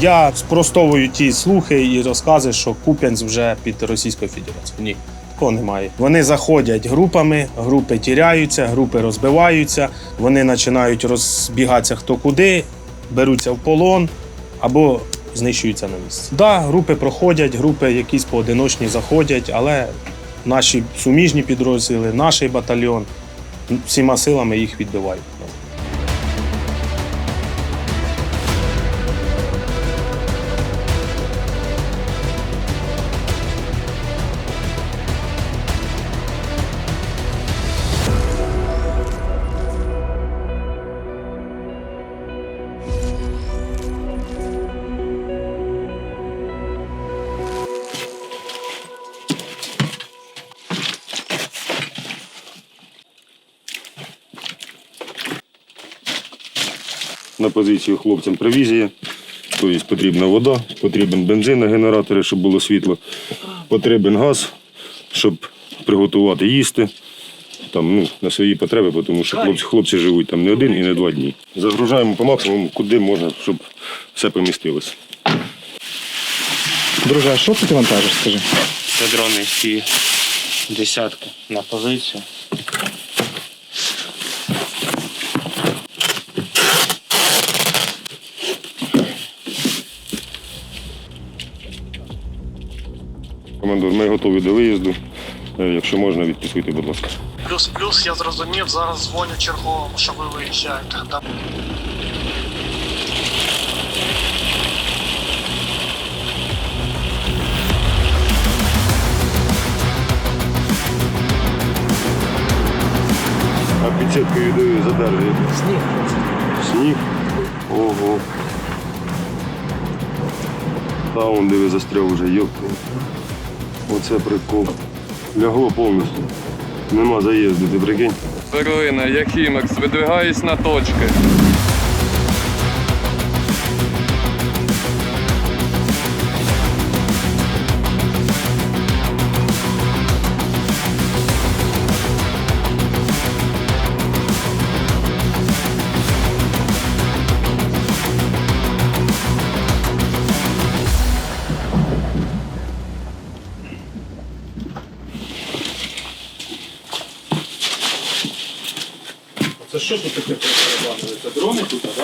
Я спростовую ті слухи і розкази, що Куп'янськ вже під Російською Федерацією. Ні, такого немає. Вони заходять групами, групи тіряються, групи розбиваються, вони починають розбігатися хто куди, беруться в полон або знищуються на місці. Так, да, групи проходять, групи якісь поодиночні заходять, але наші суміжні підрозділи, наш батальйон всіма силами їх відбивають. На позицію хлопцям провізія. Тобто потрібна вода, потрібен бензин на генератори, щоб було світло, потрібен газ, щоб приготувати їсти. Там, ну, на свої потреби, тому що хлопці, хлопці живуть там не один і не два дні. Загружаємо по максимуму, куди можна, щоб все помістилося. Друже, а що ти вантажиш, скажи? Це дрони всі десятки на позицію. Командир, ми готові до виїзду. Е, Якщо можна, відписуйте, будь ласка. Плюс-плюс, я зрозумів, зараз дзвоню черговому, що ви виїжджаєте. Да. А підсіткою йдою задержує. Сніг. Сніг? Ого. Та он диви застряв уже, йопта. Оце прикол. Лягло повністю. Нема заїзду, ти прикинь. Перлина, хімекс, видвигаюсь на точки.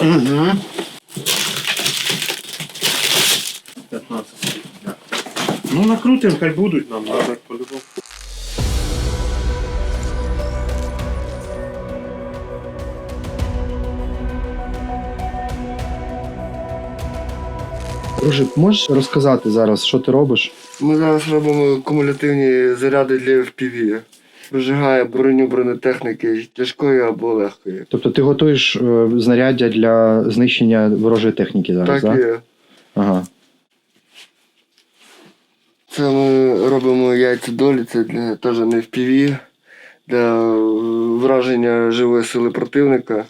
Угу. 15. Ну накрутимо, хай будуть нам, так, по-любому. Друже, можеш розказати зараз, що ти робиш? Ми зараз робимо кумулятивні заряди для FPV. Прожигає броню бронетехніки тяжкої або легкої. Тобто ти готуєш е, знаряддя для знищення ворожої техніки зараз, Так так? є. Ага. Це ми робимо яйця долі, це для, теж не FPV, для е, враження живої сили противника.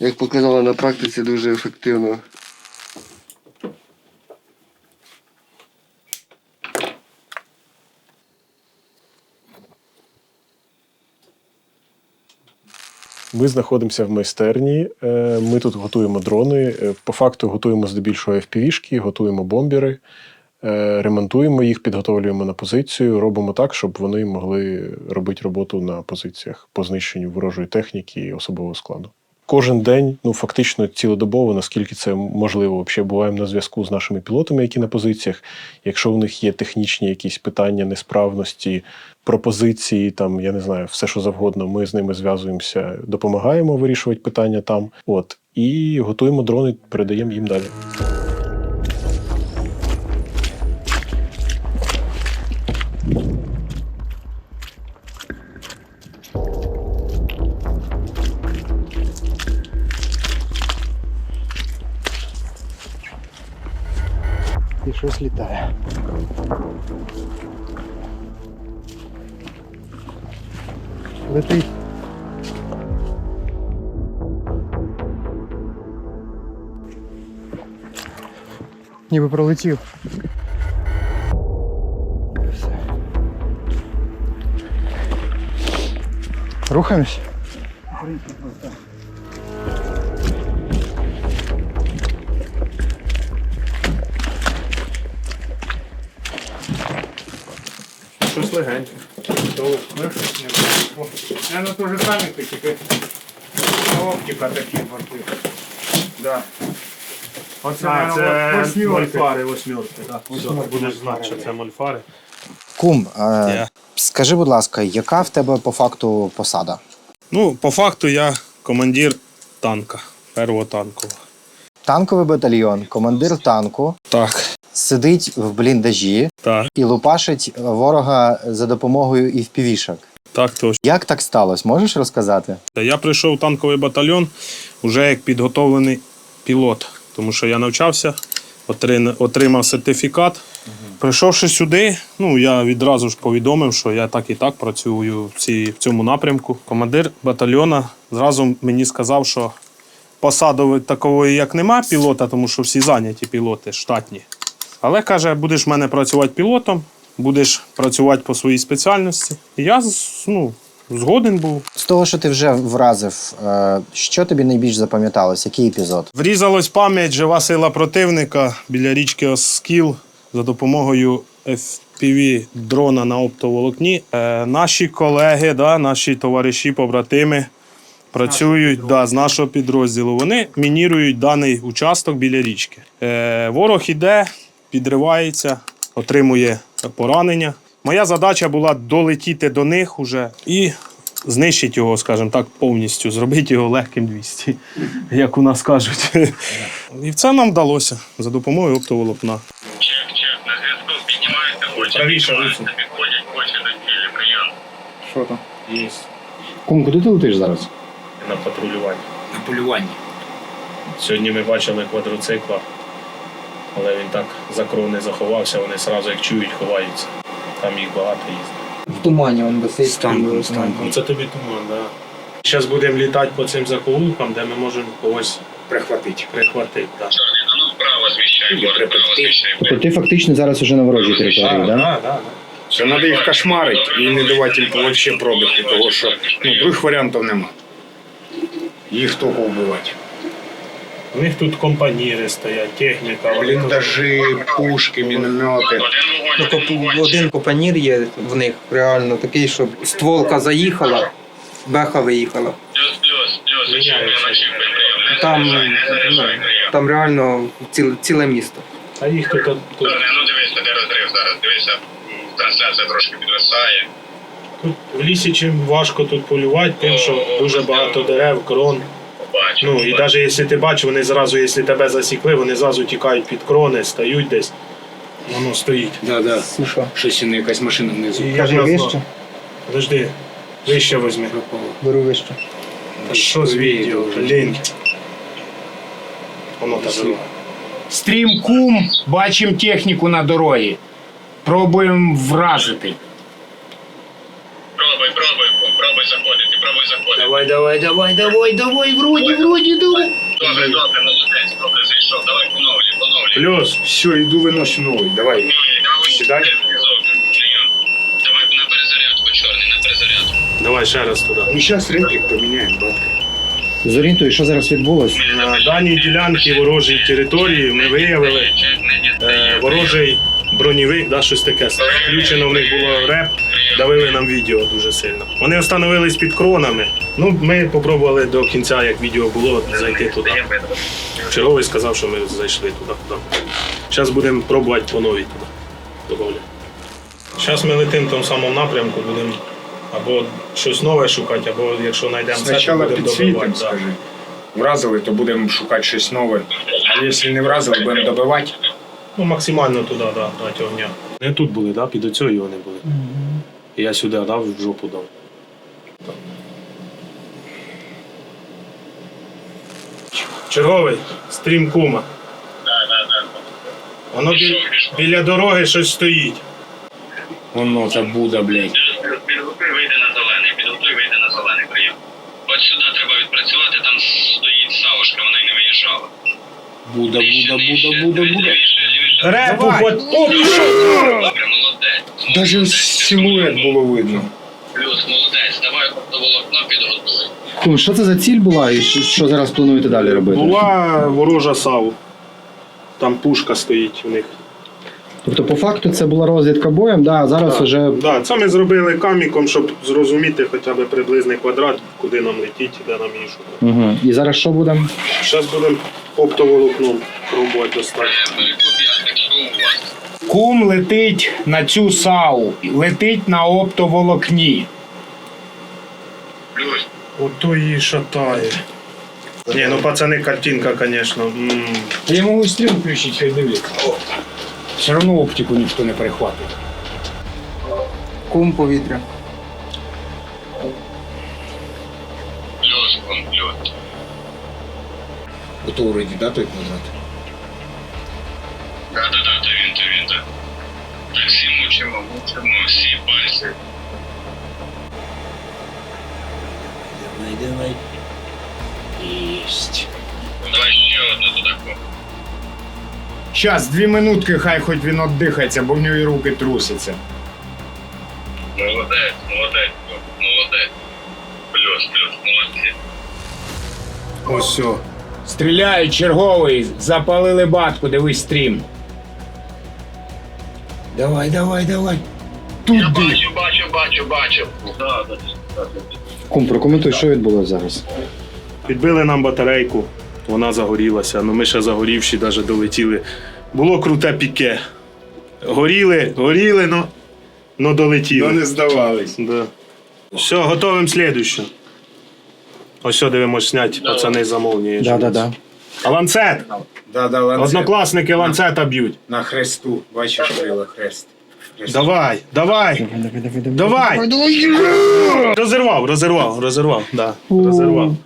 Як показало на практиці, дуже ефективно. Ми знаходимося в майстерні. е, Ми тут готуємо дрони. е, По факту готуємо здебільшого FPV-шки, готуємо бомбери, е, ремонтуємо їх, підготовлюємо на позицію, робимо так, щоб вони могли робити роботу на позиціях по знищенню ворожої техніки і особового складу. Кожен день, ну фактично цілодобово, наскільки це можливо, взагалі буваємо на зв'язку з нашими пілотами, які на позиціях. Якщо у них є технічні якісь питання, несправності, пропозиції, там я не знаю, все що завгодно, ми з ними зв'язуємося, допомагаємо вирішувати питання там. От і готуємо дрони, передаємо їм далі. Щось літає. Летить. Ніби пролетів. Все. Рухаємось? Щось легеньке. Я на то же самое, тільки оптика такі борти. Да. Оце, А, це мольфари восьмерки. Так. Все, будеш знати, що це мольфари. Кум, е, Я. скажи, будь ласка, яка в тебе по факту посада? Ну, по факту я командир танка, первого танкового. Танковий батальйон, командир танку, Так. Сидить в бліндажі Так, і лупашить ворога за допомогою івпівішок. так точно. Як так сталося? Можеш розказати? Я прийшов в танковий батальйон вже як підготовлений пілот, тому що я навчався, отримав сертифікат. Прийшовши сюди, ну я відразу ж повідомив, що я так і так працюю в, цій, в цьому напрямку. Командир батальйона зразу мені сказав, що посади такової як нема пілота, тому що всі зайняті пілоти штатні. Але каже, будеш в мене працювати пілотом, будеш працювати по своїй спеціальності. І я ну, згоден був. З того, що ти вже вразив, е, що тобі найбільш запам'яталось? Який епізод? Врізалась пам'ять, жива сила противника біля річки Оскіл за допомогою FPV дрона на оптоволокні. Е, наші колеги, да, наші товариші, побратими працюють да, з нашого підрозділу. Вони мінірують даний участок біля річки. Е, ворог іде, підривається, отримує поранення. Моя задача була долетіти до них уже і знищити його, скажімо так, повністю, зробити його легким 200, як у нас кажуть. І це нам вдалося за допомогою оптоволокна. Чек, чек, на зв'язку піднімаються очі. Піднімаються. Підходять очі до цілі, прийом. Що там? Є Кум, куди ти летиш зараз? на патрулюванні. На полюванні. Сьогодні ми бачили квадроцикла, але він так за крони заховався, вони одразу як чують, ховаються. Там їх багато їздить. В тумані він висить. Станком. Ну, Це тобі туман, так. Да. Зараз будемо літати по цим закоулкам, де ми можемо когось Прихватить. прихватити. Да. А ну зміщай. Тобто ти фактично зараз уже на ворожій території, так? Да? Да, да, Це треба їх кошмарити і не давати їм взагалі пробити, тому що ну, других варіантів нема. Їх тільки вбивати. У них тут компаніри стоять, техніка. Бліндажі, пушки, міномети. Ну, один тобто один копанір є в них реально такий, щоб стволка заїхала, беха виїхала. Там, ну, там реально ціле, ціле місто. А їх тут, тут, ну дивися, де розрив зараз, дивися. Трансляція трошки підвисає. тут в лісі чим важко тут полювати, тим, що дуже багато дерев, крон. Побачу. Ну і навіть якщо ти бачиш, вони зразу, якщо тебе засікли, вони зразу тікають під крони, стають десь. Воно стоїть. Да, да. Що? Щось не якась машина внизу. І Кажи я вище, Подожди, вище возьми. беру вище. Та що з відео? Лінк. Воно так. Стрім кум, бачимо техніку на дорозі. Пробуємо вразити. Давай, давай, давай, давай, давай, вроді, вроді, давай. Добре, добре, молодець, добре зайшов. Давай поновлюй, поновлюй. Плюс. Все, йду виношу новий, давай. Сідай. Давай на перезарядку, чорний, на перезарядку. Давай ще раз туди. Ну, зараз реплік поміняємо, батька. Зорієнтуй, що зараз відбулося? На даній ділянці ворожої території ми виявили е, ворожий бронєвик, да, щось таке. Включено в них було реп, давили нам відео дуже сильно. Вони встановились під кронами. Ну, ми спробували до кінця, як відео було, зайти туди. Черговий сказав, що ми зайшли туди. Зараз будемо пробувати по новій туди. Зараз ми летимо в тому самому напрямку, будемо або щось нове шукати, або якщо знайдемо це, то будемо добивати. да. скажи. Вразили, то будемо шукати щось нове. А якщо не вразили, будемо добивати. Ну, максимально туди, да, дати огня. Не тут були, да? під оцею вони були. І я сюди дав, в жопу дав. Черговий, стрім кума. Воно бі- біля дороги щось стоїть. Воно це буде, блядь. Підготуй, вийде на зелений, підготуй, вийде на зелений прийом. От сюди треба відпрацювати, там стоїть савушка, вона й не виїжджала. Буде, буде, буде, буде, буде. Репу, хоч. Молодець, силует було видно. Плюс, молодець, давай волокно підготуй. Кум, що це за ціль була і що, що зараз плануєте далі робити? Була ворожа саву. Там пушка стоїть у них. Тобто, по факту, це була розвідка боєм, да, а зараз Так. вже Да, це ми зробили каміком, щоб зрозуміти хоча б приблизний квадрат, куди нам летіть, де нам шукати. Угу. І зараз що будемо? Зараз будемо оптоволокном пробувати достати. Кум летить на цю САУ, летить на оптоволокні. Плюс. Ото її шатає. Ні, ну пацани, картинка, звісно. Я можу стрім включити, хай дивляться. Все одно оптику ніхто не перехватить. Кум повітря. Плюс, ком, плюс. Ото вроді, да, той квадрат? Мучимо, всі пальці. Давай ще одну туди. Щас, дві минутки, хай хоч він віддихається, бо в нього і руки трусяться. Молодець, молодець, молодець. Плюс, плюс, молодці. Ось все. Стріляють черговий, запалили батку, дивись стрім. Давай, давай, давай. Я Туди. бачу, бачу, бачу, бачу. Да, да, да, да. Кум, прокоментуй, що відбулося зараз. Підбили нам батарейку, вона загорілася. Ну ми ще загорівші навіть долетіли. Було круте піке. Горіли, горіли, но, но долетіли. Ну не здавались. Да. Все, готовим слідуючу. Ось що дивимось зняти, пацани замовні. Да, да, да. А ланцет! Да, да, ланцет. Однокласники ланцета б'ють. На хресту. Бачиш, крила хрест. Давай, давай, Давай, давай, давай! Розірвав, розірвав, розірвав, да, розірвав.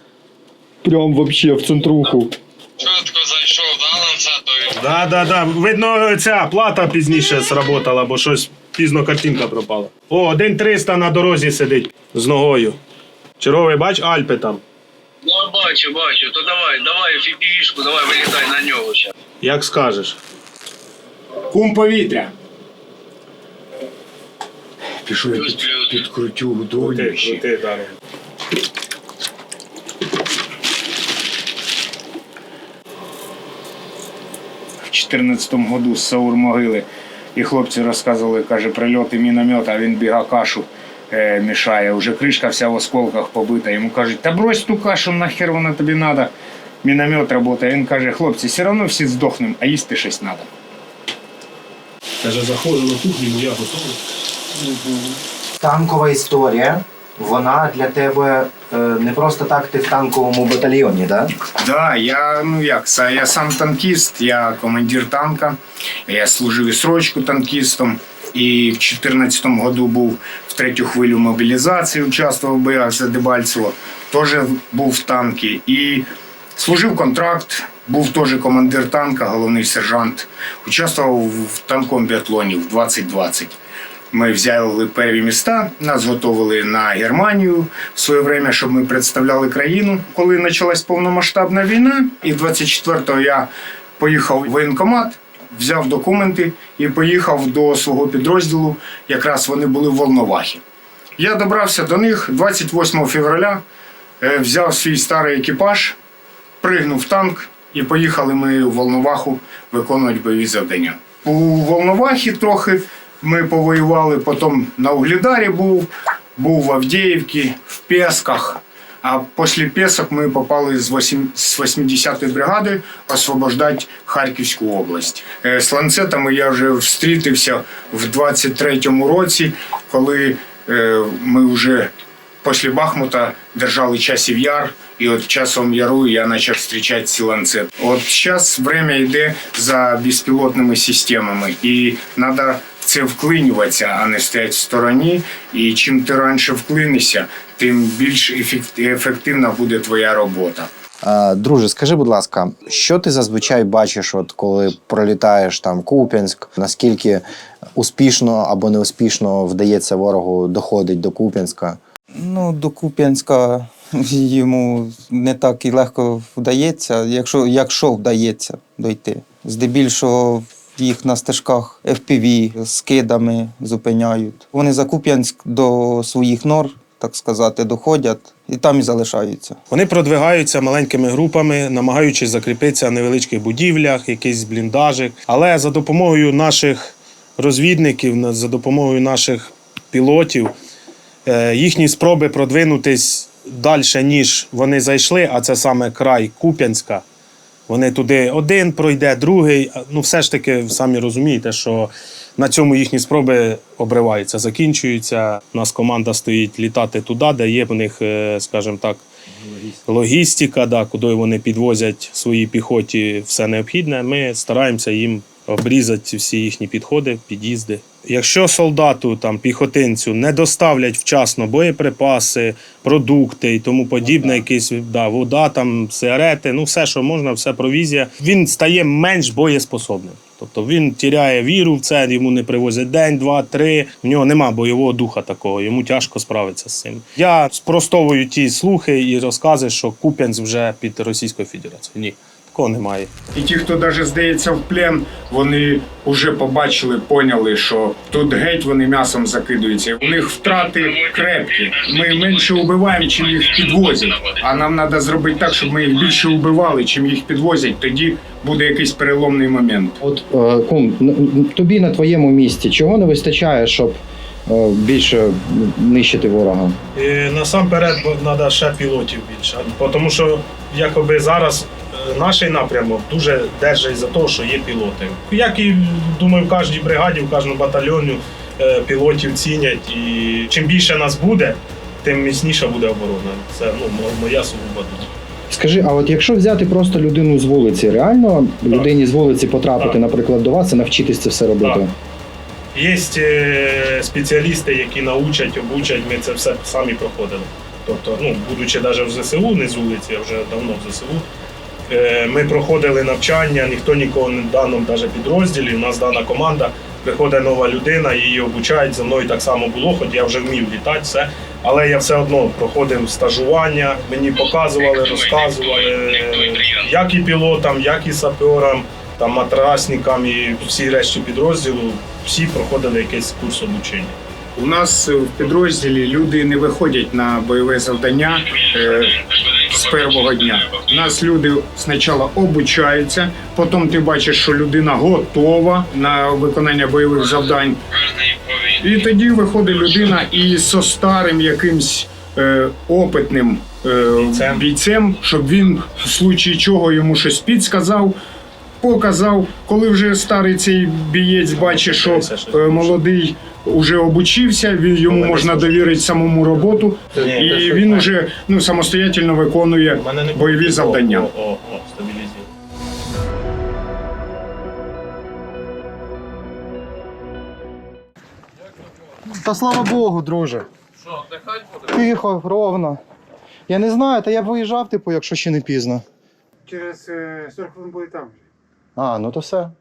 Прям вообще в центруху. Чітко зайшов, да, ланцетові? Да, да, да. Видно, ця плата пізніше сработала, бо щось пізно картинка пропала. О, один 300 на дорозі сидить з ногою. Черговий, бач, Альпи там. Ну, бачу, бачу. То давай, давай, фіпішку, давай вилітай на нього ще. Як скажеш. Кум повітря. Пішов я під, підкрутю вдолі крути, Даро. в 14-му году з Саур-могили. І хлопці розказували, каже, прильоти міномет, а він біга кашу е, мішає. Уже кришка вся в осколках побита. Йому кажуть, та брось ту кашу, нахер вона тобі треба. Міномет працює. Він каже, хлопці, все одно всі здохнемо, а їсти щось треба. Каже, заходжу на кухню, я готовий. Танкова історія. Вона для тебе е, не просто так ти в танковому батальйоні, да? Да, я ну як я сам танкіст, я командир танка. Я служив і срочку танкістом. І в 2014 году був в третю хвилю мобілізації, участвував в боях за Дебальцево, теж був в танкі. І служив контракт, був теж командир танка, головний сержант. Участвував в танковому біатлоні в 2020. Ми взяли перві міста, нас готували на Германію в своє время, щоб ми представляли країну, коли почалась повномасштабна війна. І 24-го я поїхав в воєнкомат, взяв документи і поїхав до свого підрозділу. Якраз вони були в Волновахі. Я добрався до них 28 февраля, е, взяв свій старий екіпаж, пригнув танк і поїхали ми в Волноваху виконувати бойові завдання. У Волновахі трохи ми повоювали, потім на Углідарі був, був в Авдіївці, в Песках. А після Песок ми попали з 8 80-ї бригади освобождати Харківську область. Е, З ланцетами я вже встрітився в 23-му році, коли е, ми вже після Бахмута держали часів яр, і от часом яру я почав зустрічати ці ланцети. От зараз время йде за безпілотними системами, і треба це вклинюватися, а не стояти в стороні. І чим ти раніше вклинишся, тим більш ефективна буде твоя робота. Друже, скажи, будь ласка, що ти зазвичай бачиш, от коли пролітаєш там Куп'янськ? Наскільки успішно або неуспішно вдається ворогу доходить до Куп'янська? Ну, до Куп'янська йому не так і легко вдається, якщо, якщо вдається дойти. Здебільшого їх на стежках FPV з кидами зупиняють. Вони за Куп'янськ до своїх нор, так сказати, доходять і там і залишаються. Вони продвигаються маленькими групами, намагаючись закріпитися в невеличких будівлях, якийсь бліндажик. Але за допомогою наших розвідників за допомогою наших пілотів. Е, Їхні спроби продвинутись далі, ніж вони зайшли, а це саме край Куп'янська. Вони туди один пройде, другий. Ну, все ж таки, самі розумієте, що на цьому їхні спроби обриваються, закінчуються. У нас команда стоїть літати туди, де є в них, е, скажімо так, логістика, да, куди вони підвозять своїй піхоті все необхідне. Ми стараємося їм обрізати всі їхні підходи, під'їзди. Якщо солдату, там, піхотинцю не доставлять вчасно боєприпаси, продукти і тому подібне, якісь да, вода, там, сигарети, ну все, що можна, все провізія, він стає менш боєспособним. Тобто він тіряє віру в це, йому не привозять день, два, три. В нього нема бойового духа такого, йому тяжко справитися з цим. Я спростовую ті слухи і розкази, що Куп'янськ вже під Російською Федерацією. Ні, такого немає. І ті, хто навіть здається в плен, вони вже побачили, поняли, що тут геть вони м'ясом закидуються. У них втрати крепкі. Ми менше вбиваємо, чим їх підвозять. А нам треба зробити так, щоб ми їх більше вбивали, чим їх підвозять. Тоді буде якийсь переломний момент. От е, кум, тобі на твоєму місці чого не вистачає, щоб е, більше нищити ворога? І насамперед треба ще пілотів більше. Тому що якоби зараз е, наш напрямок дуже держить за те, що є пілоти. Як і думаю, в кожній бригаді, в кожному батальйоні е, пілотів цінять. І чим більше нас буде, тим міцніша буде оборона. Це ну, моя сугуба думка. Скажи, а от якщо взяти просто людину з вулиці, реально людині з вулиці потрапити, Так. наприклад, до вас і навчитись це все робити? Так. Є е, спеціалісти, які научать, обучать, ми це все самі проходили. Тобто, ну, будучи навіть в ЗСУ, не з вулиці, а вже давно в ЗСУ, ми проходили навчання, ніхто нікого не в даному даже підрозділі. У нас дана команда, приходить нова людина, її обучають. За мною так само було, хоч я вже вмів літати, все. Але я все одно проходив стажування, мені показували, розказували, е, як і пілотам, як і саперам, там матрасникам і всі решті підрозділу, всі проходили якийсь курс обучення. У нас в підрозділі люди не виходять на бойове завдання е, з першого дня. У нас люди спочатку обучаються, потім ти бачиш, що людина готова на виконання бойових завдань. І тоді виходить людина і со старим якимсь е, опитним е, Бійцем. бійцем, щоб він в случаї чого йому щось підсказав. Показав, коли вже старий цей бієць бачить, що е, молодий вже обучився, він йому можна довірити самому роботу, і він вже ну самостоятельно виконує бойові завдання. Та слава Богу, друже. Що, дихать буде? Тихо, ровно. Я не знаю, та я б виїжджав, типу, якщо ще не пізно. Через 40 хвилин буде там. А, ну то все.